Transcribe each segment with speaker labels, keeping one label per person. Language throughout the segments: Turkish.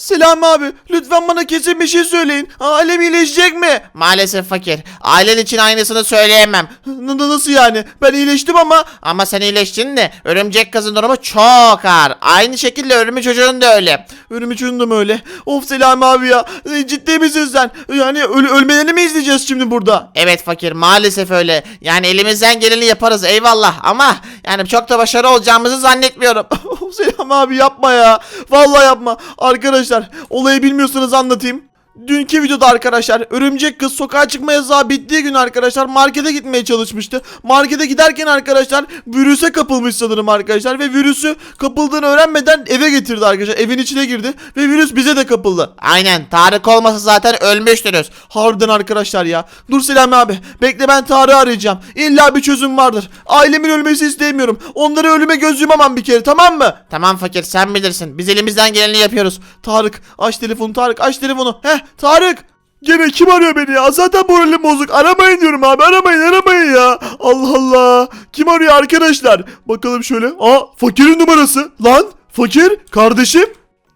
Speaker 1: Selami abi lütfen bana kesin bir şey söyleyin. Ailem iyileşecek mi?
Speaker 2: Maalesef fakir. Ailen için aynısını söyleyemem.
Speaker 1: N- nasıl yani? Ben iyileştim ama
Speaker 2: Ama sen iyileştin de örümcek kızın durumu çok ağır. Aynı şekilde örümcek çocuğun da öyle.
Speaker 1: ölümü çöndüm öyle. Of Selami abi ya. E, Ciddi misin sen? Yani öl ölmelerini mi izleyeceğiz şimdi burada?
Speaker 2: Evet fakir maalesef öyle. Yani elimizden geleni yaparız eyvallah ama yani çok da başarılı olacağımızı zannetmiyorum.
Speaker 1: Of Selami abi yapma ya. Vallahi yapma. Arkadaşlar olayı bilmiyorsanız anlatayım. Dünkü videoda arkadaşlar örümcek kız sokağa çıkma yasağı bittiği gün arkadaşlar markete gitmeye çalışmıştı. Markete giderken arkadaşlar virüse kapılmış sanırım arkadaşlar ve virüsü kapıldığını öğrenmeden eve getirdi arkadaşlar. Evin içine girdi ve virüs bize de kapıldı.
Speaker 2: Aynen Tarık olmasa zaten ölmüştünüz.
Speaker 1: Harbiden arkadaşlar ya. Dur Selami abi. Bekle ben Tarık'ı arayacağım. İlla bir çözüm vardır. Ailemin ölmesi istemiyorum. Onları ölüme göz yumamam bir kere tamam mı?
Speaker 2: Tamam fakir sen bilirsin. Biz elimizden geleni yapıyoruz.
Speaker 1: Tarık aç telefonu Tarık aç telefonu. Heh Tarık. Gene kim arıyor beni ya? Zaten moralim bozuk. Aramayın diyorum abi. Aramayın aramayın ya. Allah Allah. Kim arıyor arkadaşlar? Bakalım şöyle. Aa fakirin numarası. Lan fakir kardeşim.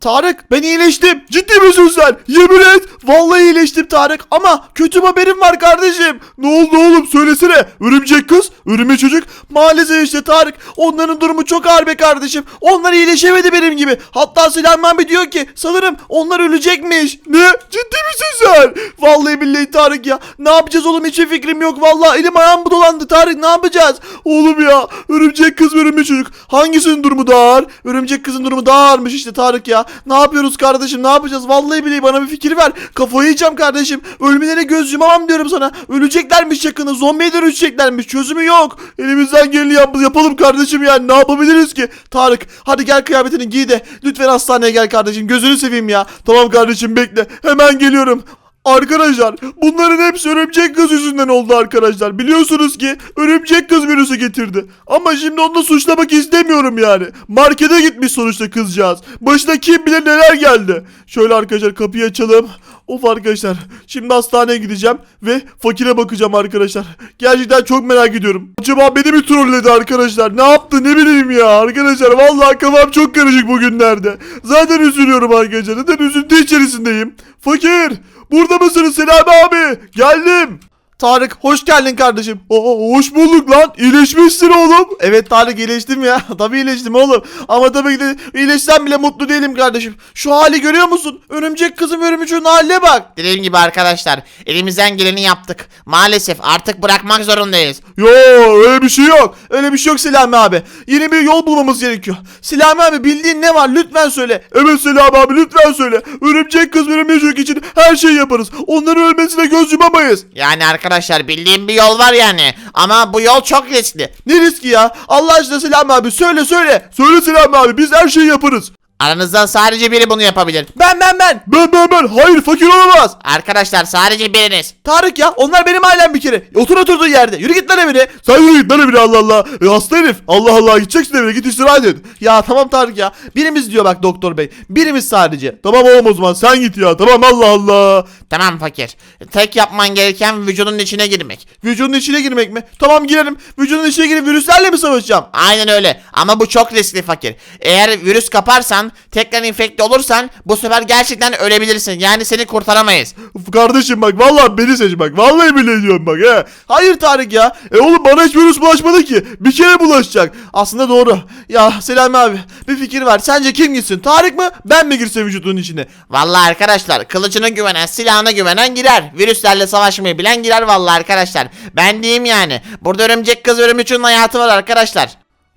Speaker 1: Tarık ben iyileştim. Ciddi misin sen? Yemin et. Vallahi iyileştim Tarık. Ama kötü bir haberim var kardeşim. Ne oldu oğlum söylesene. Örümcek kız, örümcek çocuk. Maalesef işte Tarık. Onların durumu çok ağır be kardeşim. Onlar iyileşemedi benim gibi. Hatta Süleyman abi diyor ki sanırım onlar ölecekmiş. Ne? Ciddi misin sen? Vallahi billahi Tarık ya. Ne yapacağız oğlum hiçbir fikrim yok. Vallahi elim ayağım dolandı Tarık ne yapacağız? Oğlum ya örümcek kız örümcek çocuk. Hangisinin durumu daha ağır? Örümcek kızın durumu daha ağırmış işte Tarık ya. Ne yapıyoruz kardeşim ne yapacağız? Vallahi billahi bana bir fikir ver. Kafayı yiyeceğim kardeşim. Ölmelerine göz yumamam diyorum sana. Öleceklermiş yakında. Zombiye dönüşeceklermiş. Çözümü yok. Elimizden geleni yap yapalım kardeşim yani. Ne yapabiliriz ki? Tarık hadi gel kıyafetini giy de. Lütfen hastaneye gel kardeşim. Gözünü seveyim ya. Tamam kardeşim bekle. Hemen geliyorum. Arkadaşlar bunların hepsi örümcek kız yüzünden oldu arkadaşlar. Biliyorsunuz ki örümcek kız virüsü getirdi. Ama şimdi onu suçlamak istemiyorum yani. Markete gitmiş sonuçta kızcağız. Başına kim bilir neler geldi. Şöyle arkadaşlar kapıyı açalım. Of arkadaşlar şimdi hastaneye gideceğim ve fakire bakacağım arkadaşlar. Gerçekten çok merak ediyorum. Acaba beni mi trolledi arkadaşlar? Ne yaptı ne bileyim ya arkadaşlar. Vallahi kafam çok karışık bugünlerde. Zaten üzülüyorum arkadaşlar. Zaten üzüntü içerisindeyim. Fakir burada mısınız Selami abi? Geldim. Tarık hoş geldin kardeşim. Oo, hoş bulduk lan. İyileşmişsin oğlum. Evet Tarık iyileştim ya. tabii iyileştim oğlum. Ama tabii ki de iyileşsem bile mutlu değilim kardeşim. Şu hali görüyor musun? Örümcek kızım örümcüğün haline bak.
Speaker 2: Dediğim gibi arkadaşlar elimizden geleni yaptık. Maalesef artık bırakmak zorundayız.
Speaker 1: Yo öyle bir şey yok. Öyle bir şey yok Selami abi. Yeni bir yol bulmamız gerekiyor. Selami abi bildiğin ne var lütfen söyle. Evet Selami abi lütfen söyle. Örümcek kız örümcek için her şeyi yaparız. Onların ölmesine göz yumamayız.
Speaker 2: Yani arkadaşlar bildiğim bir yol var yani. Ama bu yol çok riskli.
Speaker 1: Ne riski ya? Allah aşkına Selami abi söyle söyle. Söyle Selami abi biz her şeyi yaparız.
Speaker 2: Aranızdan sadece biri bunu yapabilir.
Speaker 1: Ben ben ben. Ben ben ben. Hayır fakir olamaz.
Speaker 2: Arkadaşlar sadece biriniz.
Speaker 1: Tarık ya onlar benim ailem bir kere. Otur oturduğun yerde. Yürü git lan evine. Sen yürü git lan evine Allah Allah. E, hasta herif. Allah Allah gideceksin evine git istirahat et. Ya tamam Tarık ya. Birimiz diyor bak doktor bey. Birimiz sadece. Tamam oğlum o zaman sen git ya. Tamam Allah Allah.
Speaker 2: Tamam fakir. Tek yapman gereken vücudun içine girmek.
Speaker 1: Vücudun içine girmek mi? Tamam girelim. Vücudun içine girip virüslerle mi savaşacağım?
Speaker 2: Aynen öyle. Ama bu çok riskli fakir. Eğer virüs kaparsan, tekrar infekte olursan bu sefer gerçekten ölebilirsin. Yani seni kurtaramayız.
Speaker 1: Kardeşim bak vallahi beni seç bak. Vallahi bile diyorum bak he. Hayır Tarık ya. E oğlum bana hiç virüs bulaşmadı ki. Bir kere bulaşacak. Aslında doğru. Ya Selami abi bir fikir var. Sence kim gitsin? Tarık mı? Ben mi girsem vücudunun içine?
Speaker 2: Vallahi arkadaşlar kılıcına güvenen, silahına güvenen girer. Virüslerle savaşmayı bilen girer vallahi arkadaşlar. Ben diyeyim yani. Burada örümcek kız örümcüğün hayatı var arkadaşlar.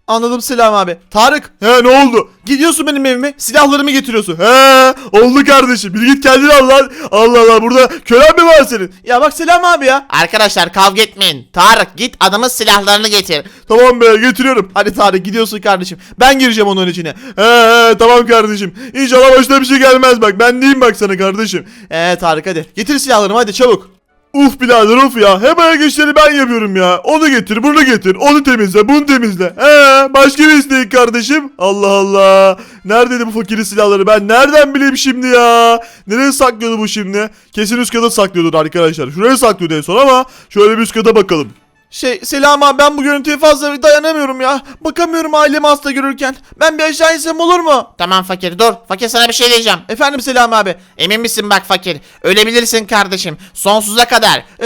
Speaker 1: Anladım Selam abi. Tarık. He ne oldu? Gidiyorsun benim evime. Silahlarımı getiriyorsun. He oldu kardeşim. Bir git kendini al lan. Allah Allah burada kölen mi var senin? Ya bak Selam abi ya.
Speaker 2: Arkadaşlar kavga etmeyin. Tarık git adamın silahlarını getir.
Speaker 1: Tamam be getiriyorum. Hadi Tarık gidiyorsun kardeşim. Ben gireceğim onun içine. He he tamam kardeşim. İnşallah başına bir şey gelmez bak. Ben diyeyim bak sana kardeşim. He Tarık hadi. Getir silahlarımı hadi çabuk. Uf birader uf ya. Hemen geçleri ben yapıyorum ya. Onu getir bunu getir. Onu temizle bunu temizle. He başka bir isteğin kardeşim. Allah Allah. Neredeydi bu fakirin silahları ben nereden bileyim şimdi ya. Nereye saklıyordu bu şimdi? Kesin üst kata saklıyordur arkadaşlar. Şuraya saklıyordu en son ama şöyle bir üst kata bakalım. Şey Selam abi ben bu görüntüye fazla dayanamıyorum ya. Bakamıyorum ailemi hasta görürken. Ben bir aşağı insem olur mu?
Speaker 2: Tamam fakir dur. Fakir sana bir şey diyeceğim.
Speaker 1: Efendim Selam abi.
Speaker 2: Emin misin bak fakir? Ölebilirsin kardeşim. Sonsuza kadar.
Speaker 1: Ee,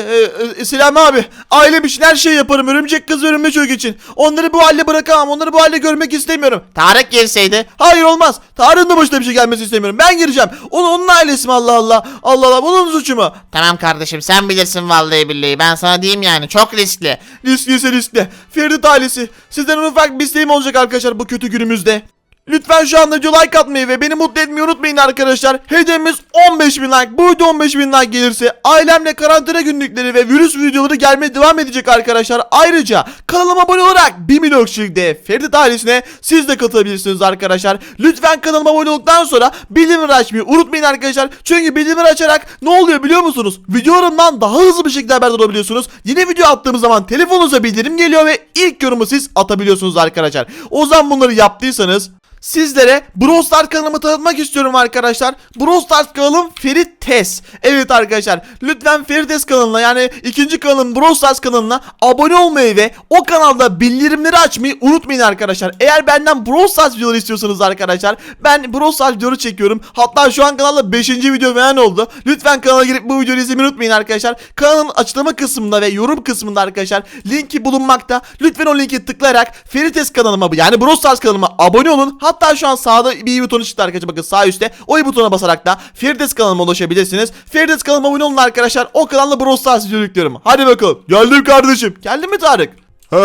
Speaker 1: e, Selam abi. Ailem için her şeyi yaparım. Örümcek kız ve örümcek çocuk için. Onları bu halde bırakamam. Onları bu halde görmek istemiyorum.
Speaker 2: Tarık girseydi.
Speaker 1: Hayır olmaz. Tarık'ın da başına bir şey gelmesi istemiyorum. Ben gireceğim. Onu onun ailesi mi Allah Allah. Allah Allah bunun suçu mu?
Speaker 2: Tamam kardeşim sen bilirsin vallahi billahi. Ben sana diyeyim yani çok riskli.
Speaker 1: Riskli ise riskli. Feridit ailesi. Sizden ufak bir isteğim olacak arkadaşlar bu kötü günümüzde. Lütfen şu anda video like atmayı ve beni mutlu etmeyi unutmayın arkadaşlar. Hedefimiz 15 bin like. Bu video 15 bin like gelirse ailemle karantina günlükleri ve virüs videoları gelmeye devam edecek arkadaşlar. Ayrıca kanalıma abone olarak 1 milyon kişilikte Feridit ailesine siz de katılabilirsiniz arkadaşlar. Lütfen kanalıma abone olduktan sonra bildirimleri açmayı unutmayın arkadaşlar. Çünkü bildirimleri açarak ne oluyor biliyor musunuz? Videolarımdan daha hızlı bir şekilde haberdar olabiliyorsunuz. Yeni video attığımız zaman telefonunuza bildirim geliyor ve ilk yorumu siz atabiliyorsunuz arkadaşlar. O zaman bunları yaptıysanız Sizlere Brawl Stars kanalımı tanıtmak istiyorum arkadaşlar. Brawl Stars kanalım Ferit Tes. Evet arkadaşlar lütfen Ferit Tes kanalına yani ikinci kanalım Brawl Stars kanalına abone olmayı ve o kanalda bildirimleri açmayı unutmayın arkadaşlar. Eğer benden Brawl Stars videoları istiyorsanız arkadaşlar ben Brawl Stars videoları çekiyorum. Hatta şu an kanalda 5. video falan oldu. Lütfen kanala girip bu videoyu izlemeyi unutmayın arkadaşlar. Kanalın açıklama kısmında ve yorum kısmında arkadaşlar linki bulunmakta. Lütfen o linki tıklayarak Ferites kanalıma yani Brawl Stars kanalıma abone olun. Hatta şu an sağda bir i butonu çıktı arkadaşlar bakın sağ üstte. O butona basarak da Ferites kanalıma ulaşabilirsiniz. Ferites kanalıma abone olun arkadaşlar. O kanalda Brawl Stars video yüklüyorum. Hadi bakalım. Geldim kardeşim. Geldin mi Tarık? He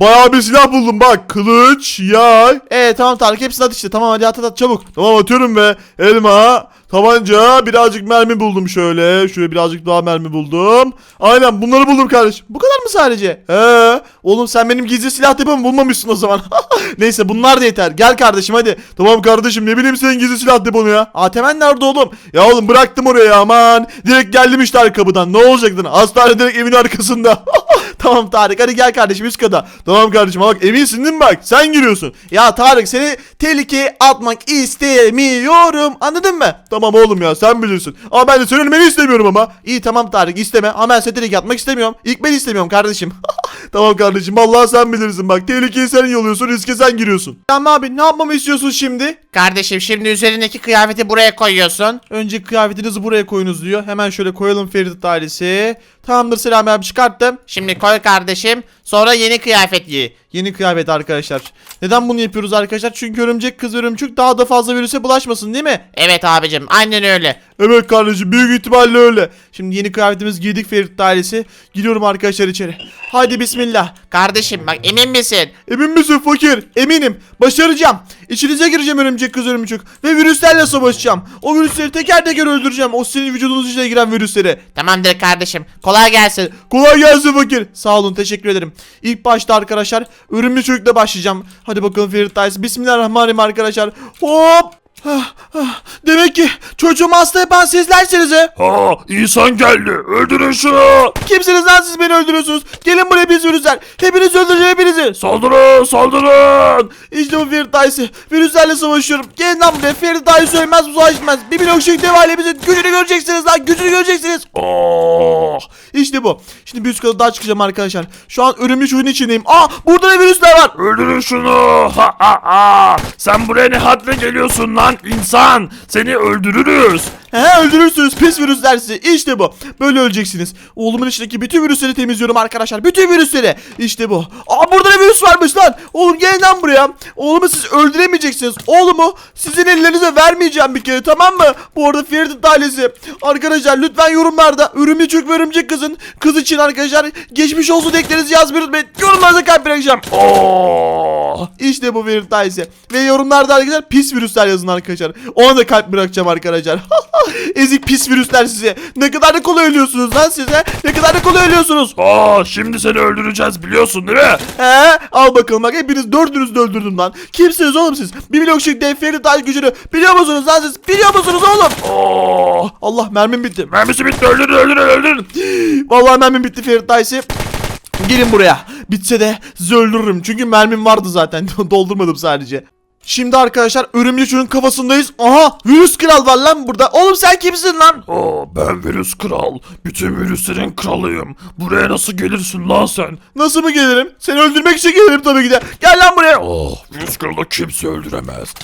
Speaker 1: bayağı bir silah buldum bak kılıç yay. Evet tamam Tarık hepsini at işte tamam hadi at at, at çabuk. Tamam atıyorum be elma tabanca birazcık mermi buldum şöyle şöyle birazcık daha mermi buldum. Aynen bunları buldum kardeşim. Bu kadar mı sadece? He oğlum sen benim gizli silah depamı bulmamışsın o zaman. Neyse bunlar da yeter gel kardeşim hadi. Tamam kardeşim ne bileyim senin gizli silah deponu ya. Atemen nerede oğlum? Ya oğlum bıraktım oraya aman. Direkt geldim işte arka kapıdan ne olacaktın? Hastane direkt evin arkasında. tamam Tarık hadi gel kardeşim üst kata. Tamam kardeşim bak eminsin değil mi bak sen giriyorsun. Ya Tarık seni tehlikeye atmak istemiyorum anladın mı? Tamam oğlum ya sen bilirsin. Ama ben de senin ölmeni istemiyorum ama. İyi tamam Tarık isteme ama ben seni tehlikeye atmak istemiyorum. İlk ben istemiyorum kardeşim. tamam kardeşim vallahi sen bilirsin bak tehlikeyi sen yoluyorsun riske sen giriyorsun. Tamam abi ne yapmamı istiyorsun şimdi?
Speaker 2: Kardeşim şimdi üzerindeki kıyafeti buraya koyuyorsun.
Speaker 1: Önce kıyafetinizi buraya koyunuz diyor. Hemen şöyle koyalım Ferit ailesi. Tamamdır Selam abi çıkarttım.
Speaker 2: Şimdi koy kardeşim. Sonra yeni kıyafet giy.
Speaker 1: Yeni kıyafet arkadaşlar. Neden bunu yapıyoruz arkadaşlar? Çünkü örümcek kız ve örümcek daha da fazla virüse bulaşmasın değil mi?
Speaker 2: Evet abicim aynen öyle.
Speaker 1: Evet kardeşim büyük ihtimalle öyle. Şimdi yeni kıyafetimizi giydik Ferit ailesi. Gidiyorum arkadaşlar içeri. Haydi bismillah.
Speaker 2: Kardeşim bak emin misin?
Speaker 1: Emin misin fakir? Eminim. Başaracağım. İçinize gireceğim örümcek kız örümcek. Ve virüslerle savaşacağım. O virüsleri teker teker öldüreceğim. O senin vücudunuz içine giren virüsleri.
Speaker 2: Tamamdır kardeşim. Kolay gelsin.
Speaker 1: Kolay gelsin fakir. Sağ olun teşekkür ederim. İlk başta arkadaşlar örümlü çocukla başlayacağım. Hadi bakalım Ferit Dayısı. Bismillahirrahmanirrahim arkadaşlar. Hop. Ah, ah. Demek ki çocuğumu hasta yapan sizlersiniz he.
Speaker 3: Ha insan geldi öldürün şunu.
Speaker 1: Kimsiniz lan siz beni öldürüyorsunuz. Gelin buraya biz virüsler. Hepinizi öldüreceğim hepinizi.
Speaker 3: Saldırın saldırın.
Speaker 1: İşte bu Ferit Dayısı. Virüslerle savaşıyorum. Gelin lan buraya. Ferit Dayısı ölmez bu savaşmaz. Bir milyon kişilik dev ailemizin gücünü göreceksiniz lan. Gücünü göreceksiniz.
Speaker 3: Oh.
Speaker 1: İşte bu. Şimdi bir üst kata daha çıkacağım arkadaşlar. Şu an ölümlü çocuğun içindeyim. Aa burada da virüsler var.
Speaker 3: Öldürün şunu. Ha ha ha. Sen buraya ne hadle geliyorsun lan insan. Seni öldürürüz.
Speaker 1: He öldürürsünüz pis virüsler sizi. İşte bu. Böyle öleceksiniz. Oğlumun içindeki bütün virüsleri temizliyorum arkadaşlar. Bütün virüsleri. İşte bu. Aa burada da virüs varmış lan. Oğlum gelin lan buraya. Oğlumu siz öldüremeyeceksiniz. Oğlumu sizin ellerinize vermeyeceğim bir kere tamam mı? Bu arada Ferit ailesi. Arkadaşlar lütfen yorumlarda örümcek çocuk ve örümcek kızın kız için arkadaşlar geçmiş olsun eklerinizi yazmayı unutmayın. Yorumlarda kalp bırakacağım.
Speaker 3: Oh.
Speaker 1: İşte bu Ferit ailesi. Ve yorumlarda arkadaşlar pis virüsler yazın arkadaşlar. Ona da kalp bırakacağım arkadaşlar. Ezik pis virüsler size. Ne kadar da kolay ölüyorsunuz lan size. Ne kadar da kolay ölüyorsunuz.
Speaker 3: Aa şimdi seni öldüreceğiz biliyorsun değil mi?
Speaker 1: He al bakalım bak hepiniz dördünüz de öldürdüm lan. Kimsiniz oğlum siz? Bir milyon kişilik dev Ay gücünü biliyor musunuz lan siz? Biliyor musunuz oğlum?
Speaker 3: Oh.
Speaker 1: Allah mermim bitti.
Speaker 3: Mermisi bitti öldürün öldürün öldürün.
Speaker 1: Vallahi mermim bitti Ferit Dayısı. Gelin buraya. Bitse de sizi öldürürüm. Çünkü mermim vardı zaten. Doldurmadım sadece. Şimdi arkadaşlar örümcek çocuğun kafasındayız. Aha virüs kral var lan burada. Oğlum sen kimsin lan?
Speaker 3: Aa, ben virüs kral. Bütün virüslerin kralıyım. Buraya nasıl gelirsin lan sen?
Speaker 1: Nasıl mı gelirim? Seni öldürmek için gelirim tabii ki de. Gel lan buraya.
Speaker 3: Oh, kralı kimse öldüremez.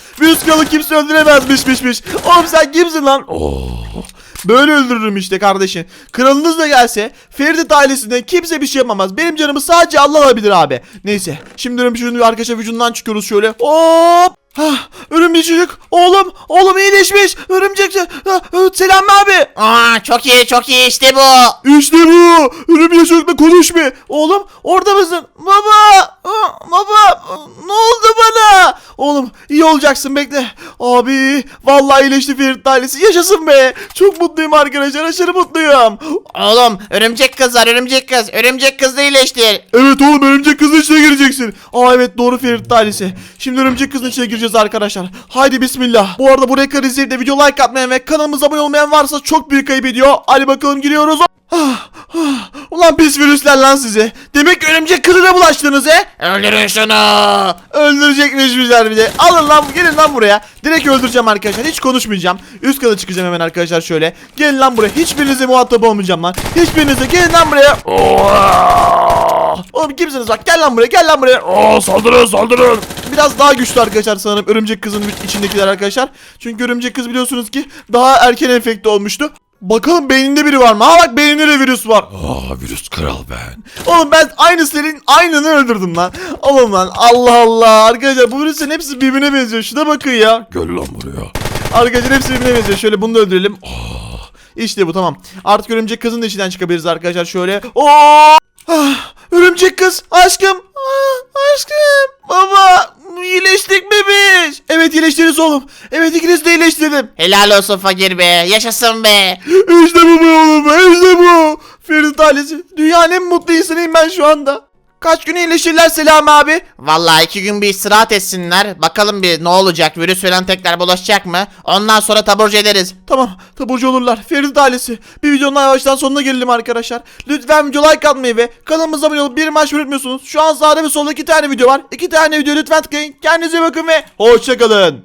Speaker 1: Kralı kimse öldüremezmiş miş miş. Oğlum sen kimsin lan?
Speaker 3: Oh,
Speaker 1: Böyle öldürürüm işte kardeşim. Kralınız da gelse Feridit ailesinden kimse bir şey yapamaz. Benim canımı sadece Allah alabilir abi. Neyse. Şimdi çocuğun arkadaşlar vücudundan çıkıyoruz şöyle. Hop. Hah, örümcek çocuk. Oğlum. Oğlum iyileşmiş. Örümcek. Ha, Selam abi.
Speaker 2: Aa çok iyi çok iyi işte bu.
Speaker 1: İşte bu. Örümcek çocukla konuş bir. Oğlum orada mısın? Baba. Baba. Ne oldu bana? Oğlum iyi olacaksın bekle. Abi vallahi iyileşti Ferit ailesi. Yaşasın be. Çok mutluyum arkadaşlar. Aşırı mutluyum.
Speaker 2: Oğlum örümcek kız var örümcek kız. Örümcek kız da iyileştir.
Speaker 1: Evet oğlum örümcek kızın içine gireceksin. Aa evet doğru Ferit ailesi. Şimdi örümcek kızın içine gireceğiz arkadaşlar. Haydi bismillah. Bu arada buraya kadar izleyip de video like atmayan ve kanalımıza abone olmayan varsa çok büyük ayıp ediyor. Hadi bakalım giriyoruz. Ah, ah. Ulan pis virüsler lan size. Demek örümcek kızına bulaştınız he?
Speaker 2: Öldürün şunu.
Speaker 1: Öldürecekmiş bizler bir de. Alın lan gelin lan buraya. Direkt öldüreceğim arkadaşlar. Hiç konuşmayacağım. Üst kata çıkacağım hemen arkadaşlar şöyle. Gelin lan buraya. Hiçbirinize muhatap olmayacağım lan. Hiçbirinize gelin lan buraya.
Speaker 3: oh,
Speaker 1: Oğlum kimsiniz bak gel lan buraya gel lan buraya.
Speaker 3: oh, saldırın saldırın.
Speaker 1: Biraz daha güçlü arkadaşlar sanırım örümcek kızın içindekiler arkadaşlar. Çünkü örümcek kız biliyorsunuz ki daha erken enfekte olmuştu. Bakalım beyninde biri var mı? Ha bak beyninde de virüs var.
Speaker 3: Ah, virüs kral ben.
Speaker 1: Oğlum ben aynı senin aynını öldürdüm lan. Oğlum lan Allah Allah. Arkadaşlar bu virüslerin hepsi birbirine benziyor. Şuna bakın ya.
Speaker 3: Gel lan buraya.
Speaker 1: Arkadaşlar hepsi birbirine benziyor. Şöyle bunu da öldürelim. Oh, işte bu tamam. Artık örümcek kızın da içinden çıkabiliriz arkadaşlar şöyle. Oo! Ah, örümcek kız aşkım. Ah, aşkım. Baba iyileştik bebiş. Evet iyileştiniz oğlum. Evet ikiniz de iyileştirdim.
Speaker 2: Helal olsun fakir be. Yaşasın be.
Speaker 1: İşte bu be oğlum işte bu. Ferit ailesi. Dünyanın en mutlu insanıyım ben şu anda. Kaç gün iyileşirler Selam abi.
Speaker 2: Vallahi iki gün bir istirahat etsinler. Bakalım bir ne olacak? Virüs falan tekrar bulaşacak mı? Ondan sonra taburcu ederiz.
Speaker 1: Tamam taburcu olurlar. Ferit ailesi. Bir videonun yavaştan sonuna gelelim arkadaşlar. Lütfen video like atmayı ve kanalımıza abone olup bir maç unutmuyorsunuz. Şu an sağda ve solda iki tane video var. İki tane video lütfen tıklayın. Kendinize bakın ve hoşçakalın.